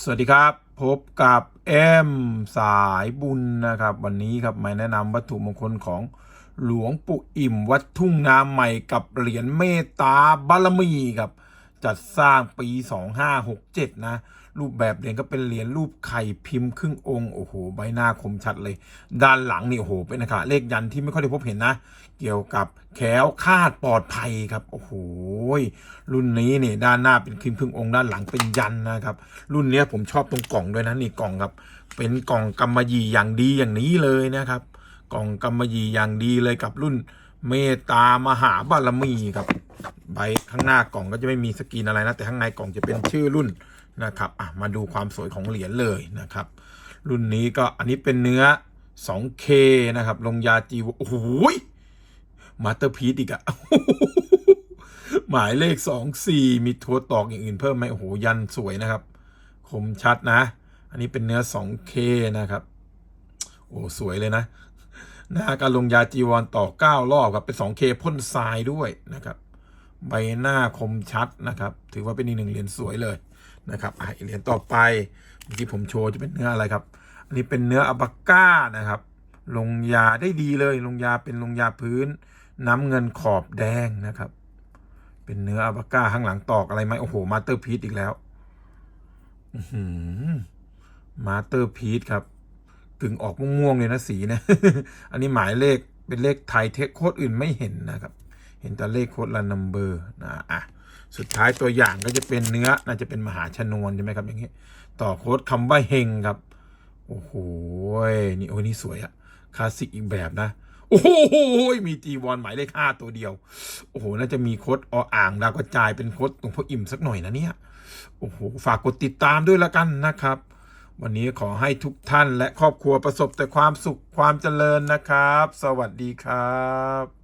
สวัสดีครับ พบกับเอ็มสายบุญนะครับ วันนี้ครับมาแนะนำวัตถุมงคลของหลวงปู่อิ่ม วัดทุ่งนาใหม่กับเหรียญเมตตาบารมีครับ จัดสร้างปี 2567 นะ รูปแบบเหรียญก็เป็นเหรียญรูปไข่พิมพ์ครึ่งองค์โอ้โหใบหน้าคมชัดเลย ด้านหลังนี่โอ้โหเป็นนะคะเลขยันที่ไม่ค่อยได้พบเห็นนะ เกี่ยวกับแขวคาดปลอดภัยครับโอ้โหรุ่นนี้นี่ด้านหน้าเป็นพิมพ์ครึ่งองค์ด้านหลังเป็นยันนะครับ รุ่นนี้ผมชอบตรงกล่องด้วยนะนี่กล่องครับ เป็นกล่องกำมะหยี่อย่างดีอย่างนี้เลยนะครับ กล่องกำมะหยี่อย่างดีเลยกับรุ่นเมตตามหาบารมีครับ ใบข้างหน้ากล่องก็จะไม่มีสกรีนอะไรนะ แต่ข้างในกล่องจะเป็นชื่อรุ่นนะครับอะมาดูความสวยของเหรียญเลยนะครับ รุ่นนี้ก็อันนี้เป็นเนื้อ 2K นะครับ ลงยาจีวโอ้โหมาสเตอร์พีซอีกอะหมายเลข 24 มีทัวตอกอย่างอื่นเพิ่มไหมโอ้โหยันสวยนะครับ คมชัดนะ อันนี้เป็นเนื้อ 2K นะครับ โอ้สวยเลยนะหน้าการลงยาจีวรต่อ 9 รอบครับเป็น 2K พ่นทรายด้วยนะครับ ใบหน้าคมชัดนะครับ ถือว่าเป็นอีกหนึ่งเหรียญสวยเลยนะครับอีกเหรียญต่อไปเมื่อกี้ผมโชว์จะเป็นเนื้ออะไรครับ อันนี้เป็นเนื้ออัปาก้านะครับ ลงยาได้ดีเลย ลงยาเป็นลงยาพื้น น้ำเงินขอบแดงนะครับ เป็นเนื้ออัปาก้าข้างหลังตอกอะไรไหมโอ้โห มาสเตอร์พีซอีกแล้วมาสเตอร์พีซครับกึ่งออกม่วงๆเลยนะสีนะ อันนี้หมายเลขเป็นเลขไทยเทคโค้ดอื่นไม่เห็นนะครับ เห็นแต่เลขโค้ดละนัมเบอร์นะอะสุดท้ายตัวอย่างก็จะเป็นเนื้อน่าจะเป็นมหาชนวนใช่ไหมครับอย่างนี้ ต่อโค้ดคำว่าเฮงครับ โอ้โหนี่โอ้นี่สวยอะคลาสสิกอีกแบบนะ โอ้โหมีจีวอนหมายเลขห้าตัวเดียว โอ้โห น่าจะมีโค้ดออ่างดาวกระจายเป็นโค้ดตรงพ่ออิ่มสักหน่อยนะเนี่ย โอ้โห ฝากกดติดตามด้วยละกันนะครับ วันนี้ขอให้ทุกท่านและครอบครัวประสบแต่ความสุขความเจริญนะครับ สวัสดีครับ